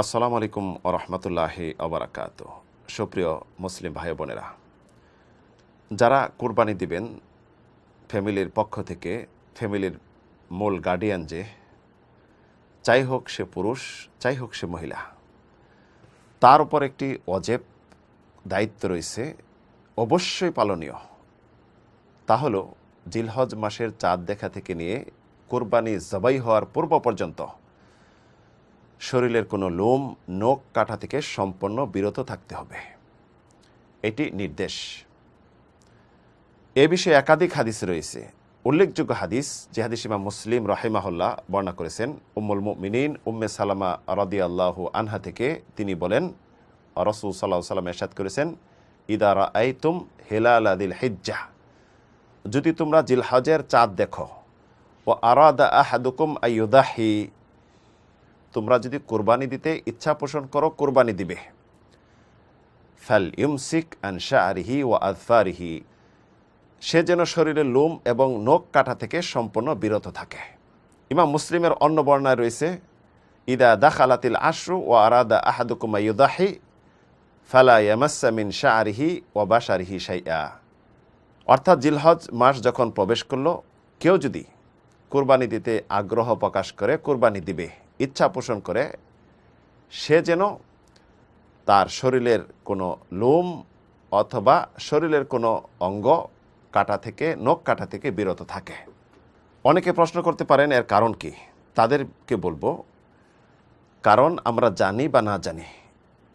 আসসালামু আলাইকুম রহমতুল্লাহি আবরাকাত সুপ্রিয় মুসলিম ভাই বোনেরা, যারা কুরবানি দিবেন, ফ্যামিলির পক্ষ থেকে, ফ্যামিলির মূল গার্ডিয়ান যে, চাই হোক সে পুরুষ, চাই হোক সে মহিলা, তার উপর একটি অজেব দায়িত্ব রয়েছে, অবশ্যই পালনীয়। তা হলো জিলহজ মাসের চাঁদ দেখা থেকে নিয়ে কোরবানি জবাই হওয়ার পূর্ব পর্যন্ত শরীরের কোনো লোম, নখ কাটা থেকে সম্পূর্ণ বিরত থাকতে হবে। এটি নির্দেশ। এ বিষয়ে একাধিক হাদিস রয়েছে। উল্লেখযোগ্য হাদিস যে হাদিস ইমাম মুসলিম রাহিমাহুল্লাহ বর্ণনা করেছেন, উম্মুল মিনীন উম্মে সালামা রদি আল্লাহ আনহা থেকে তিনি বলেন, রসুল সাল্লাহ সাল্লাম এরশাদ করেছেন ইদারা আইতুম হেলাল আদিল হিজ্জা যদি তোমরা জিলহজের চাঁদ দেখো ও আরাদা আহাদুকুম আইয়ুদাহি তোমরা যদি কোরবানি দিতে ইচ্ছা পোষণ করো, কোরবানি দিবে। ফাল ইউমসিক আনশা আরিহি ও আদফারিহি। সে যেন শরীরে লোম এবং নখ কাটা থেকে সম্পূর্ণ বিরত থাকে। ইমাম মুসলিমের অন্য বর্ণায় রয়েছে, ইদা দাখালাতিল আশরু ও আরাদা আহাদুকুমা ইউদাহি, ফালা ইয়ামাসা শাহ শাহরিহি ও বাসারিহি সাইয়া অর্থাৎ জিলহজ মাস যখন প্রবেশ করল, কেউ যদি কোরবানি দিতে আগ্রহ প্রকাশ করে, কোরবানি দিবে। ইচ্ছা পোষণ করে, সে যেন তার শরীরের কোনো লোম অথবা শরীরের কোনো অঙ্গ কাটা থেকে, নখ কাটা থেকে বিরত থাকে। অনেকে প্রশ্ন করতে পারেন, এর কারণ কি? তাদেরকে বলব, কারণ আমরা জানি বা না জানি,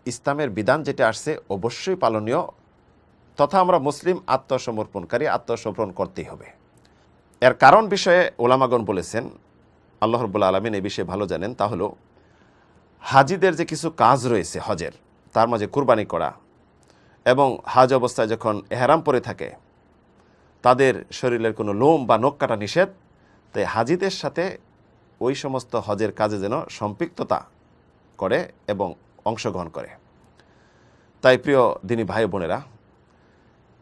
ইসলামের বিধান যেটা আসছে অবশ্যই পালনীয়, তথা আমরা মুসলিম আত্মসমর্পণকারী, আত্মসমর্পণ করতেই হবে। এর কারণ বিষয়ে ওলামাগণ বলেছেন আল্লাহ রবুল্লা আলমিন এই বিষয়ে ভালো জানেন, তা হলো হাজিদের যে কিছু কাজ রয়েছে হজের, তার মাঝে কুরবানি করা এবং হাজ অবস্থায় যখন এহারাম পরে থাকে, তাদের শরীরের কোনো লোম বা নখ কাটা নিষেধ, তাই হাজিদের সাথে ওই সমস্ত হজের কাজে যেন সম্পৃক্ততা করে এবং অংশগ্রহণ করে। তাই প্রিয় দিনী ভাই বোনেরা,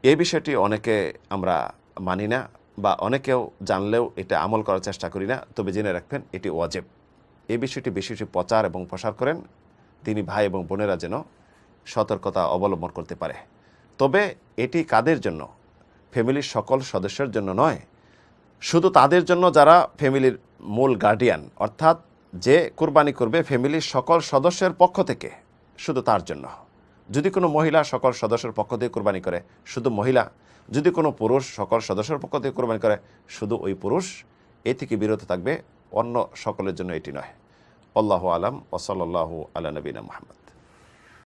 এই বিষয়টি অনেকে আমরা মানি না বা অনেকেও জানলেও এটা আমল করার চেষ্টা করি না, তবে জেনে রাখবেন এটি ওয়াজেব। এই বিষয়টি বেশি বেশি প্রচার এবং প্রসার করেন তিনি ভাই এবং বোনেরা যেন সতর্কতা অবলম্বন করতে পারে। তবে এটি কাদের জন্য? ফ্যামিলির সকল সদস্যের জন্য নয়, শুধু তাদের জন্য যারা ফ্যামিলির মূল গার্ডিয়ান অর্থাৎ যে কোরবানি করবে ফ্যামিলির সকল সদস্যের পক্ষ থেকে, শুধু তার জন্য। যদি কোনো মহিলা সকল সদস্যের পক্ষ থেকে কোরবানি করে, শুধু মহিলা যদি কোনো পুরুষ সকল সদস্যের পক্ষ থেকে কোরবানি করে, শুধু ওই পুরুষ, এ থেকে বিরত থাকবে অন্য সকলের জন্য এটি নয়। আল্লাহ আলাম ওসল্লাহ আলা নবীনা মোহাম্মদ।